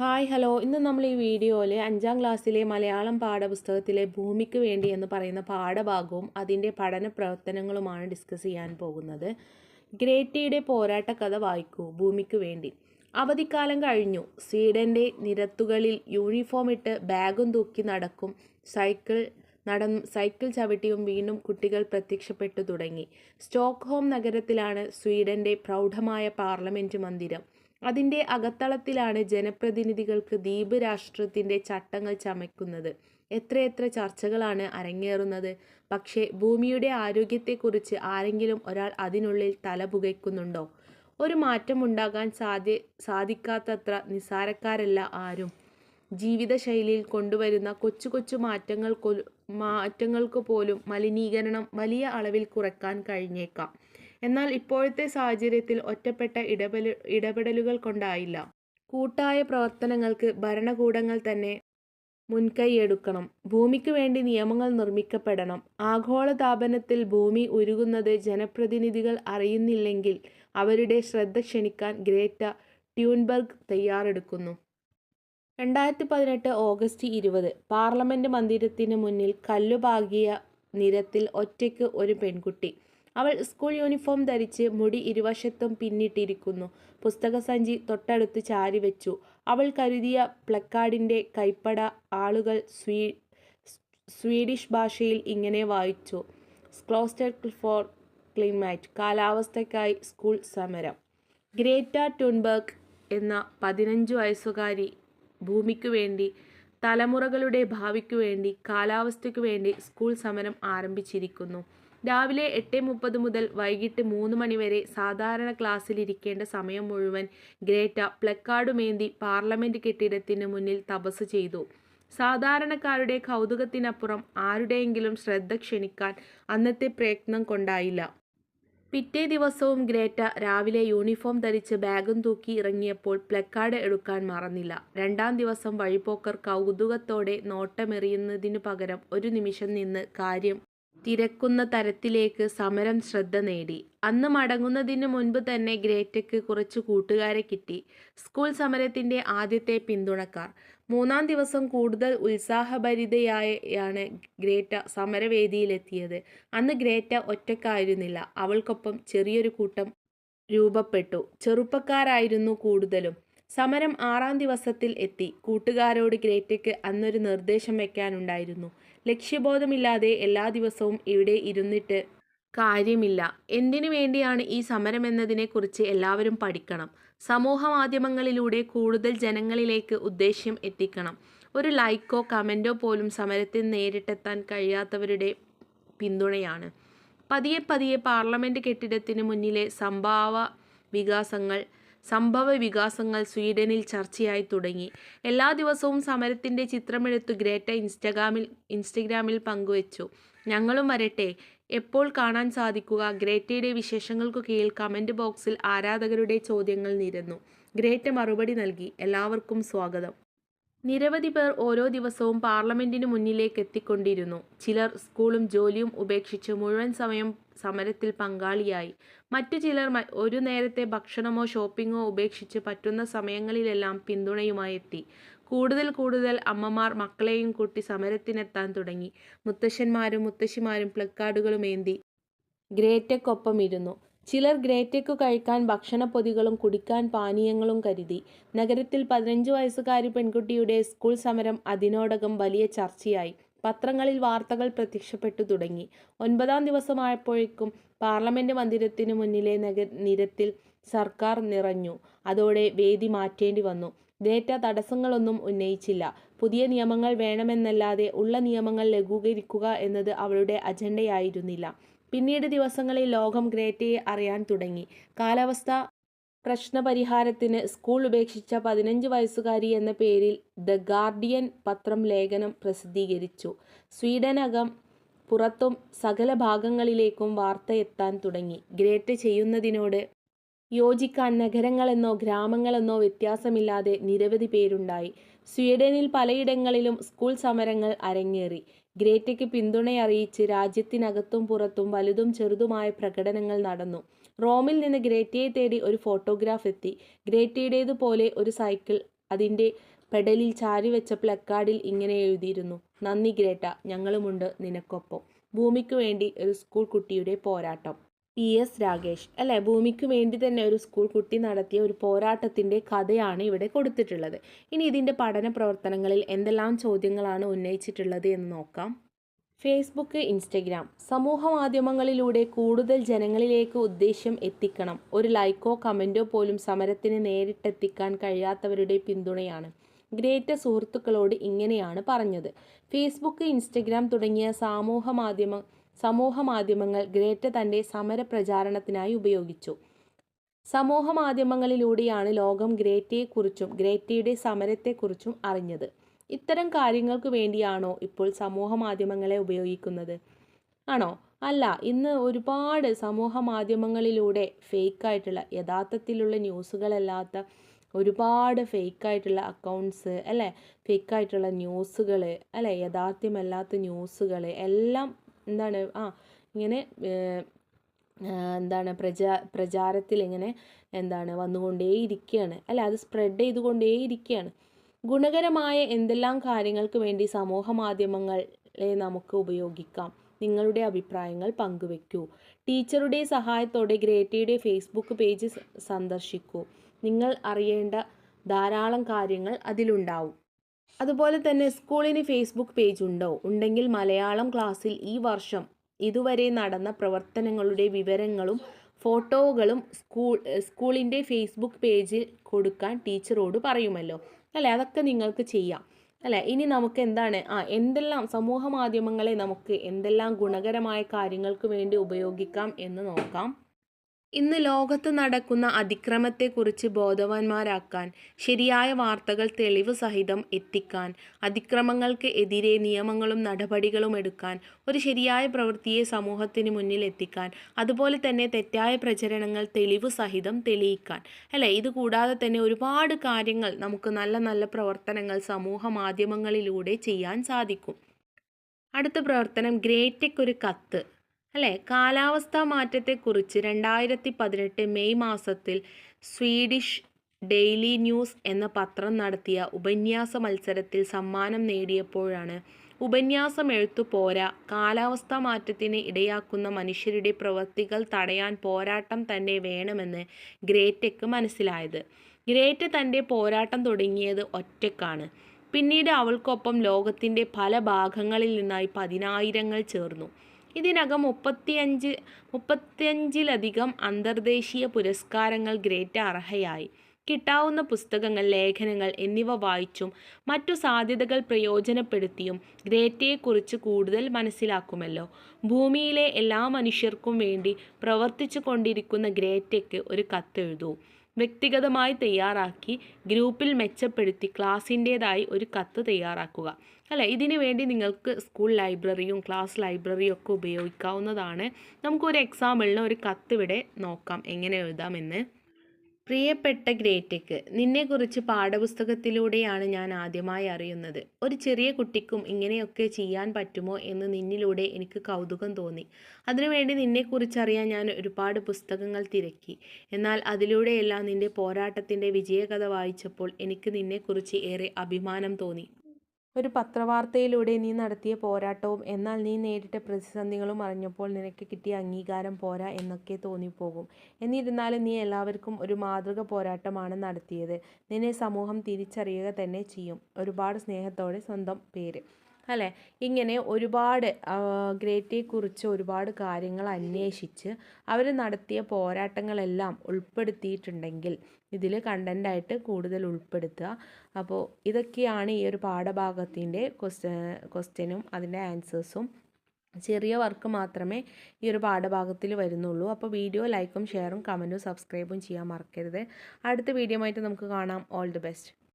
Hi hello ഇന്ന് നമ്മൾ ഈ വീഡിയോയിൽ അഞ്ചാം ക്ലാസ്സിലെ മലയാളം പാഠപുസ്തകത്തിലെ ഭൂമിക്ക് വേണ്ടി എന്ന് പറയുന്ന പാഠഭാഗവും അതിന്റെ പഠന പ്രവർത്തനങ്ങളുമാണ് ഡിസ്കസ് ചെയ്യാൻ പോകുന്നത്. ഗ്രേറ്റിയുടെ പോരാട്ട കഥ വായിക്കൂ ഭൂമിക്ക് വേണ്ടി. അവധിക്കാലം കഴിഞ്ഞു. സ്വീഡന്റെ നിരത്തുകളിൽ യൂണിഫോം ഇട്ട് ബാഗും തൂക്കി നടക്കും. സൈക്കിൾ നട സൈക്കിൾ ചവിട്ടിയും വീണ്ടും കുട്ടികൾ പ്രത്യക്ഷപ്പെട്ടു തുടങ്ങി. സ്റ്റോക്ക്ഹോം നഗരത്തിലാണ് സ്വീഡന്റെ പ്രൗഢമായ പാർലമെന്റ് മന്ദിരം. അതിന്റെ അകത്തളത്തിലാണ് ജനപ്രതിനിധികൾക്ക് ദ്വീപ് രാഷ്ട്രത്തിന്റെ ചട്ടങ്ങൾ ചമയ്ക്കുന്നത്. എത്രയെത്ര ചർച്ചകളാണ് അരങ്ങേറുന്നത്. പക്ഷേ ഭൂമിയുടെ ആരോഗ്യത്തെക്കുറിച്ച് ആരെങ്കിലും ഒരാൾ അതിനുള്ളിൽ തല പുകയ്ക്കുന്നുണ്ടോ? ഒരു മാറ്റമുണ്ടാകാൻ സാധ്യ സാധിക്കാത്തത്ര നിസ്സാരക്കാരല്ല ആരും. ജീവിതശൈലിയിൽ കൊണ്ടുവരുന്ന കൊച്ചു കൊച്ചു മാറ്റങ്ങൾ മാറ്റങ്ങൾക്ക് പോലും മലിനീകരണം വലിയ അളവിൽ കുറയ്ക്കാൻ കഴിഞ്ഞേക്കാം. എന്നാൽ ഇപ്പോഴത്തെ സാഹചര്യത്തിൽ ഒറ്റപ്പെട്ട ഇടപെല ഇടപെടലുകൾ കൊണ്ടായില്ല. കൂട്ടായ പ്രവർത്തനങ്ങൾക്ക് ഭരണകൂടങ്ങൾ തന്നെ മുൻകൈയെടുക്കണം. ഭൂമിക്ക് വേണ്ടി നിയമങ്ങൾ നിർമ്മിക്കപ്പെടണം. ആഗോളതാപനത്തിൽ ഭൂമി ഉരുകുന്നത് ജനപ്രതിനിധികൾ അറിയുന്നില്ലെങ്കിൽ അവരുടെ ശ്രദ്ധ ക്ഷണിക്കാൻ ഗ്രേറ്റ ട്യൂൺബർഗ് തയ്യാറെടുക്കുന്നു. രണ്ടായിരത്തി പതിനെട്ട് ഓഗസ്റ്റ് ഇരുപത് പാർലമെന്റ് മന്ദിരത്തിന് മുന്നിൽ കല്ലുപാകിയ നിരത്തിൽ ഒറ്റയ്ക്ക് ഒരു പെൺകുട്ടി അവൾ സ്കൂൾ യൂണിഫോം ധരിച്ച് മുടി ഇരുവശത്തും പിന്നിട്ടിരിക്കുന്നു. പുസ്തകസഞ്ചി തൊട്ടടുത്ത് ചാരി വെച്ചു. അവൾ കരുതിയ പ്ലക്കാർഡിന്റെ കൈപ്പട ആളുകൾ സ്വീ സ്വീഡിഷ് ഭാഷയിൽ ഇങ്ങനെ വായിച്ചു. ക്ലോസ്റ്റർ ഫോർ ക്ലിമാറ്റ് കാലാവസ്ഥയ്ക്കായി സ്കൂൾ സമരം. ഗ്രേറ്റ ട്യൂൺബർഗ് എന്ന പതിനഞ്ച് വയസ്സുകാരി ഭൂമിക്കു വേണ്ടി തലമുറകളുടെ ഭാവിക്കു വേണ്ടി കാലാവസ്ഥയ്ക്ക് വേണ്ടി സ്കൂൾ സമരം ആരംഭിച്ചിരിക്കുന്നു. രാവിലെ എട്ട് മുപ്പത് മുതൽ വൈകിട്ട് മൂന്ന് മണിവരെ സാധാരണ ക്ലാസ്സിലിരിക്കേണ്ട സമയം മുഴുവൻ ഗ്രേറ്റ പ്ലക്കാർഡുമേന്തി പാർലമെന്റ് കെട്ടിടത്തിന് മുന്നിൽ തപസ് ചെയ്തു. സാധാരണക്കാരുടെ കൗതുകത്തിനപ്പുറം ആരുടെയെങ്കിലും ശ്രദ്ധ ക്ഷണിക്കാൻ അന്നത്തെ പ്രയത്നം കൊണ്ടായില്ല. പിറ്റേ ദിവസവും ഗ്രേറ്റ രാവിലെ യൂണിഫോം ധരിച്ച് ബാഗും തൂക്കി ഇറങ്ങിയപ്പോൾ പ്ലക്കാർഡ് എടുക്കാൻ മറന്നില്ല. രണ്ടാം ദിവസം വഴിപോക്കർ കൗതുകത്തോടെ നോട്ടമെറിയുന്നതിനു പകരം ഒരു നിമിഷം നിന്ന് കാര്യം തിരക്കുന്ന തരത്തിലേക്ക് സമരം ശ്രദ്ധ നേടി. അന്ന് മടങ്ങുന്നതിന് മുൻപ് തന്നെ ഗ്രേറ്റയ്ക്ക് കുറച്ച് കൂട്ടുകാരെ കിട്ടി. സ്കൂൾ സമരത്തിന്റെ ആദ്യത്തെ പിന്തുണക്കാർ. മൂന്നാം ദിവസം കൂടുതൽ ഉത്സാഹഭരിതയായാണ് ഗ്രേറ്റ സമരവേദിയിലെത്തിയത്. അന്ന് ഗ്രേറ്റ ഒറ്റക്കായിരുന്നില്ല. അവൾക്കൊപ്പം ചെറിയൊരു കൂട്ടം രൂപപ്പെട്ടു. ചെറുപ്പക്കാരായിരുന്നു കൂടുതലും. സമരം ആറാം ദിവസത്തിൽ എത്തി. കൂട്ടുകാരോട് ഗ്രേറ്റയ്ക്ക് അന്നൊരു നിർദ്ദേശം വയ്ക്കാനുണ്ടായിരുന്നു ലക്ഷ്യബോധമില്ലാതെ എല്ലാ ദിവസവും ഇവിടെ ഇരുന്നിട്ട് കാര്യമില്ല. എന്തിനു വേണ്ടിയാണ് ഈ സമരമെന്നതിനെക്കുറിച്ച് എല്ലാവരും പഠിക്കണം. സമൂഹ മാധ്യമങ്ങളിലൂടെ കൂടുതൽ ജനങ്ങളിലേക്ക് ഉദ്ദേശ്യം എത്തിക്കണം. ഒരു ലൈക്കോ കമന്റോ പോലും സമരത്തിൽ നേരിട്ടെത്താൻ കഴിയാത്തവരുടെ പിന്തുണയാണ്. പതിയെ പതിയെ പാർലമെന്റ് കെട്ടിടത്തിന് മുന്നിലെ സംഭാവ വികാസങ്ങൾ സംഭവ വികാസങ്ങൾ സ്വീഡനിൽ ചർച്ചയായി തുടങ്ങി. എല്ലാ ദിവസവും സമരത്തിന്റെ ചിത്രമെടുത്ത് ഗ്രേറ്റ ഇൻസ്റ്റഗ്രാമിൽ ഇൻസ്റ്റഗ്രാമിൽ പങ്കുവച്ചു. ഞങ്ങളും വരട്ടെ. എപ്പോൾ കാണാൻ സാധിക്കുക? ഗ്രേറ്റയുടെ വിശേഷങ്ങൾക്കു കീഴിൽ കമന്റ് ബോക്സിൽ ആരാധകരുടെ ചോദ്യങ്ങൾ നിരന്നു. ഗ്രേറ്റ മറുപടി നൽകി. എല്ലാവർക്കും സ്വാഗതം. നിരവധി പേർ ഓരോ ദിവസവും പാർലമെന്റിന് മുന്നിലേക്ക് എത്തിക്കൊണ്ടിരുന്നു ചിലർ സ്കൂളും ജോലിയും ഉപേക്ഷിച്ച് മുഴുവൻ സമയം സമരത്തിൽ പങ്കാളിയായി. മറ്റു ചിലർ ഒരു നേരത്തെ ഭക്ഷണമോ ഷോപ്പിങ്ങോ ഉപേക്ഷിച്ച് പറ്റുന്ന സമയങ്ങളിലെല്ലാം പിന്തുണയുമായി എത്തി. കൂടുതൽ കൂടുതൽ അമ്മമാർ മക്കളെയും കൂട്ടി സമരത്തിനെത്താൻ തുടങ്ങി. മുത്തശ്ശന്മാരും മുത്തശ്ശിമാരും പ്ലക്കാർഡുകളും ഏന്തി ഗ്രേറ്റക്കൊപ്പം ഇരുന്നു ചിലർ ഗ്രേറ്റയ്ക്കു കഴിക്കാൻ ഭക്ഷണപ്പൊതികളും കുടിക്കാൻ പാനീയങ്ങളും കരുതി. നഗരത്തിൽ പതിനഞ്ച് വയസ്സുകാരി പെൺകുട്ടിയുടെ സ്കൂൾ സമരം അതിനോടകം വലിയ ചർച്ചയായി. പത്രങ്ങളിൽ വാർത്തകൾ പ്രത്യക്ഷപ്പെട്ടു തുടങ്ങി. ഒൻപതാം ദിവസമായപ്പോഴേക്കും പാർലമെന്റ് മന്ദിരത്തിനു മുന്നിലെ നഗ നിരത്തിൽ സർക്കാർ നിറഞ്ഞു. അതോടെ വേദി മാറ്റേണ്ടി വന്നു. ഗ്രേറ്റ തടസ്സങ്ങളൊന്നും ഉന്നയിച്ചില്ല. പുതിയ നിയമങ്ങൾ വേണമെന്നല്ലാതെ ഉള്ള നിയമങ്ങൾ ലഘൂകരിക്കുക എന്നത് അവളുടെ അജണ്ടയായിരുന്നില്ല. പിന്നീട് ദിവസങ്ങളിൽ ലോകം ഗ്രേറ്റയെ അറിയാൻ തുടങ്ങി. കാലാവസ്ഥ പ്രശ്നപരിഹാരത്തിന് സ്കൂൾ ഉപേക്ഷിച്ച പതിനഞ്ച് വയസ്സുകാരി എന്ന പേരിൽ ദ ഗാർഡിയൻ പത്രം ലേഖനം പ്രസിദ്ധീകരിച്ചു. സ്വീഡനകം പുറത്തും സകല ഭാഗങ്ങളിലേക്കും വാർത്ത എത്താൻ തുടങ്ങി. ഗ്രേറ്റ് ചെയ്യുന്നതിനോട് യോജിക്കാൻ നഗരങ്ങളെന്നോ ഗ്രാമങ്ങളെന്നോ വ്യത്യാസമില്ലാതെ നിരവധി പേരുണ്ടായി. സ്വീഡനിൽ പലയിടങ്ങളിലും സ്കൂൾ സമരങ്ങൾ അരങ്ങേറി. ഗ്രേറ്റയ്ക്ക് പിന്തുണയറിയിച്ച് രാജ്യത്തിനകത്തും പുറത്തും വലുതും ചെറുതുമായ പ്രകടനങ്ങൾ നടന്നു. റോമിൽ നിന്ന് ഗ്രേറ്റയെ തേടി ഒരു ഫോട്ടോഗ്രാഫ് എത്തി. ഗ്രേറ്റയുടേതുപോലെ ഒരു സൈക്കിൾ അതിന്റെ പെഡലിൽ ചാരിവെച്ച പ്ലക്കാർഡിൽ ഇങ്ങനെ എഴുതിയിരുന്നു നന്ദി ഗ്രേറ്റ ഞങ്ങളുമുണ്ട് നിനക്കൊപ്പം. ഭൂമിക്ക് വേണ്ടി ഒരു സ്കൂൾ കുട്ടിയുടെ പോരാട്ടം. P S Rakesh. അല്ലേ? ഭൂമിക്ക് വേണ്ടി തന്നെ ഒരു സ്കൂൾ കുട്ടി നടത്തിയ ഒരു പോരാട്ടത്തിന്റെ കഥയാണ് ഇവിടെ കൊടുത്തിട്ടുള്ളത്. ഇനി ഇതിന്റെ പഠന പ്രവർത്തനങ്ങളിൽ എന്തെല്ലാം ചോദ്യങ്ങളാണ് ഉന്നയിച്ചിട്ടുള്ളത് എന്ന് നോക്കാം. ഫേസ്ബുക്ക് ഇൻസ്റ്റഗ്രാം സമൂഹ മാധ്യമങ്ങളിലൂടെ കൂടുതൽ ജനങ്ങളിലേക്ക് ഉദ്ദേശ്യം എത്തിക്കണം. ഒരു ലൈക്കോ കമന്റോ പോലും സമരത്തിന് നേരിട്ടെത്തിക്കാൻ കഴിയാത്തവരുടെ പിന്തുണയാണ്. ഗ്രേറ്റ സുഹൃത്തുക്കളോട് ഇങ്ങനെയാണ് പറഞ്ഞത്. ഫേസ്ബുക്ക് ഇൻസ്റ്റഗ്രാം തുടങ്ങിയ സാമൂഹ മാധ്യമ സമൂഹ മാധ്യമങ്ങൾ ഗ്രേറ്റ തന്റെ സമര പ്രചാരണത്തിനായി ഉപയോഗിച്ചു. സമൂഹ മാധ്യമങ്ങളിലൂടെയാണ് ലോകം ഗ്രേറ്റയെക്കുറിച്ചും ഗ്രേറ്റയുടെ സമരത്തെക്കുറിച്ചും അറിഞ്ഞത്. ഇത്തരം കാര്യങ്ങൾക്ക് വേണ്ടിയാണോ ഇപ്പോൾ സമൂഹ മാധ്യമങ്ങളെ ഉപയോഗിക്കുന്നത്? ആണോ? അല്ല ഇന്ന് ഒരുപാട് സമൂഹ മാധ്യമങ്ങളിലൂടെ ഫേക്കായിട്ടുള്ള യഥാർത്ഥത്തിലുള്ള ന്യൂസുകളല്ലാത്ത ഒരുപാട് ഫേക്കായിട്ടുള്ള അക്കൗണ്ട്സ് അല്ലേ? ഫേക്കായിട്ടുള്ള ന്യൂസുകൾ അല്ലേ? യാഥാർത്ഥ്യമല്ലാത്ത ന്യൂസുകൾ എല്ലാം എന്താണ് ആ ഇങ്ങനെ എന്താണ് പ്രചാ പ്രചാരത്തിൽ ഇങ്ങനെ എന്താണ് വന്നുകൊണ്ടേയിരിക്കുകയാണ് അല്ല അത് സ്പ്രെഡ് ചെയ്തുകൊണ്ടേയിരിക്കുകയാണ് ഗുണകരമായ എന്തെല്ലാം കാര്യങ്ങൾക്ക് വേണ്ടി സമൂഹ മാധ്യമങ്ങളെ നമുക്ക് ഉപയോഗിക്കാം? നിങ്ങളുടെ അഭിപ്രായങ്ങൾ പങ്കുവെക്കൂ. ടീച്ചറുടെ സഹായത്തോടെ ഗ്രേറ്റയുടെ ഫേസ്ബുക്ക് പേജ് സന്ദർശിക്കൂ. നിങ്ങൾ അറിയേണ്ട ധാരാളം കാര്യങ്ങൾ അതിലുണ്ടാവും. അതുപോലെ തന്നെ സ്കൂളിന് ഫേസ്ബുക്ക് പേജ് ഉണ്ടോ? ഉണ്ടെങ്കിൽ മലയാളം ക്ലാസ്സിൽ ഈ വർഷം ഇതുവരെ നടന്ന പ്രവർത്തനങ്ങളുടെ വിവരങ്ങളും ഫോട്ടോകളും സ്കൂൾ സ്കൂളിന്റെ ഫേസ്ബുക്ക് പേജിൽ കൊടുക്കാൻ ടീച്ചറോട് പറയുമല്ലോ. അല്ലേ? അതൊക്കെ നിങ്ങൾക്ക് ചെയ്യാം. അല്ലേ? ഇനി നമുക്ക് എന്താണ്? ആ എന്തെല്ലാം സമൂഹ മാധ്യമങ്ങളെ നമുക്ക് എന്തെല്ലാം ഗുണകരമായ കാര്യങ്ങൾക്ക് വേണ്ടി ഉപയോഗിക്കാം എന്ന് നോക്കാം. ഇന്ന് ലോകത്ത് നടക്കുന്ന അതിക്രമത്തെക്കുറിച്ച് ബോധവാന്മാരാക്കാൻ ശരിയായ വാർത്തകൾ തെളിവ് സഹിതം എത്തിക്കാൻ അതിക്രമങ്ങൾക്ക് എതിരെ നിയമങ്ങളും നടപടികളും എടുക്കാൻ ഒരു ശരിയായ പ്രവൃത്തിയെ സമൂഹത്തിന് മുന്നിൽ എത്തിക്കാൻ അതുപോലെ തന്നെ തെറ്റായ പ്രചരണങ്ങൾ തെളിവ് സഹിതം തെളിയിക്കാൻ. അല്ലേ? ഇത് കൂടാതെ തന്നെ ഒരുപാട് കാര്യങ്ങൾ നമുക്ക് നല്ല നല്ല പ്രവർത്തനങ്ങൾ സമൂഹ മാധ്യമങ്ങളിലൂടെ ചെയ്യാൻ സാധിക്കും. അടുത്ത പ്രവർത്തനം ഗ്രേറ്റയ്ക്കൊരു കത്ത്. അല്ലേ? കാലാവസ്ഥാ മാറ്റത്തെക്കുറിച്ച് രണ്ടായിരത്തി പതിനെട്ട് മെയ് മാസത്തിൽ സ്വീഡിഷ് ഡെയിലി ന്യൂസ് എന്ന പത്രം നടത്തിയ ഉപന്യാസ മത്സരത്തിൽ സമ്മാനം നേടിയപ്പോഴാണ് ഉപന്യാസം എഴുത്തു പോരാ കാലാവസ്ഥാ മാറ്റത്തിന് ഇടയാക്കുന്ന മനുഷ്യരുടെ പ്രവൃത്തികൾ തടയാൻ പോരാട്ടം തന്നെ വേണമെന്ന് ഗ്രേറ്റയ്ക്ക് മനസ്സിലായത്. ഗ്രേറ്റ തന്റെ പോരാട്ടം തുടങ്ങിയത് ഒറ്റക്കാണ്. പിന്നീട് അവൾക്കൊപ്പം ലോകത്തിന്റെ പല ഭാഗങ്ങളിൽ നിന്നായി പതിനായിരങ്ങൾ ചേർന്നു. ഇതിനകം മുപ്പത്തിയഞ്ച് മുപ്പത്തിയഞ്ചിലധികം അന്തർദേശീയ പുരസ്കാരങ്ങൾ ഗ്രേറ്റ് അർഹയായി. കിട്ടാവുന്ന പുസ്തകങ്ങൾ ലേഖനങ്ങൾ എന്നിവ വായിച്ചും മറ്റു സാധ്യതകൾ പ്രയോജനപ്പെടുത്തിയും ഗ്രേറ്റയെക്കുറിച്ച് കൂടുതൽ മനസ്സിലാക്കുമല്ലോ. ഭൂമിയിലെ എല്ലാ മനുഷ്യർക്കും വേണ്ടി പ്രവർത്തിച്ചു കൊണ്ടിരിക്കുന്ന ഗ്രേറ്റയ്ക്ക് ഒരു കത്തെഴുതൂ. വ്യക്തിഗതമായി തയ്യാറാക്കി ഗ്രൂപ്പിൽ മെച്ചപ്പെടുത്തി ക്ലാസ്സിന്റേതായി ഒരു കത്ത് തയ്യാറാക്കുക. അല്ലേ? ഇതിനു വേണ്ടി നിങ്ങൾക്ക് സ്കൂൾ ലൈബ്രറിയും ക്ലാസ് ലൈബ്രറിയും ഒക്കെ ഉപയോഗിക്കാവുന്നതാണ്. നമുക്കൊരു എക്സാമ്പിളിന് ഒരു കത്ത് ഇവിടെ നോക്കാം. എങ്ങനെ എഴുതാമെന്ന്. പ്രിയപ്പെട്ട ഗ്രേറ്റയ്ക്ക് നിന്നെക്കുറിച്ച് പാഠപുസ്തകത്തിലൂടെയാണ് ഞാൻ ആദ്യമായി അറിയുന്നത്. ഒരു ചെറിയ കുട്ടിക്കും ഇങ്ങനെയൊക്കെ ചെയ്യാൻ പറ്റുമോ എന്ന് നിന്നിലൂടെ എനിക്ക് കൗതുകം തോന്നി. അതിനുവേണ്ടി നിന്നെക്കുറിച്ചറിയാൻ ഞാൻ ഒരുപാട് പുസ്തകങ്ങൾ തിരക്കി. എന്നാൽ അതിലൂടെയെല്ലാം നിന്റെ പോരാട്ടത്തിന്റെ വിജയകഥ വായിച്ചപ്പോൾ എനിക്ക് നിന്നെക്കുറിച്ച് ഏറെ അഭിമാനം തോന്നി. ഒരു പത്രവാർത്തയിലൂടെ നീ നടത്തിയ പോരാട്ടവും എന്നാൽ നീ നേരിട്ട പ്രതിസന്ധികളും അറിഞ്ഞപ്പോൾ നിനക്ക് കിട്ടിയ അംഗീകാരം പോരാ എന്നൊക്കെ തോന്നിപ്പോകും. എന്നിരുന്നാലും നീ എല്ലാവർക്കും ഒരു മാതൃക പോരാട്ടമാണ് നടത്തിയത്. നിന്നെ സമൂഹം തിരിച്ചറിയുക തന്നെ ചെയ്യും. ഒരുപാട് സ്നേഹത്തോടെ സ്വന്തം പേര്. അല്ലേ? ഇങ്ങനെ ഒരുപാട് ഗ്രേറ്റിയെക്കുറിച്ച് ഒരുപാട് കാര്യങ്ങൾ അന്വേഷിച്ച് അവർ നടത്തിയ പോരാട്ടങ്ങളെല്ലാം ഉൾപ്പെടുത്തിയിട്ടുണ്ടെങ്കിൽ ഇതിൽ കണ്ടന്റായിട്ട് കൂടുതൽ ഉൾപ്പെടുത്തുക. അപ്പോൾ ഇതൊക്കെയാണ് ഈ ഒരു പാഠഭാഗത്തിന്റെ ക്വസ്റ്റ്യ ക്വസ്റ്റ്യനും അതിന്റെ ആൻസേഴ്സും ചെറിയ വർക്ക് മാത്രമേ ഈ ഒരു പാഠഭാഗത്തിൽ വരുന്നുള്ളൂ. അപ്പോൾ വീഡിയോ ലൈക്കും ഷെയറും കമന്റും സബ്സ്ക്രൈബും ചെയ്യാൻ മറക്കരുത്. അടുത്ത വീഡിയോ ആയിട്ട് നമുക്ക് കാണാം. All the best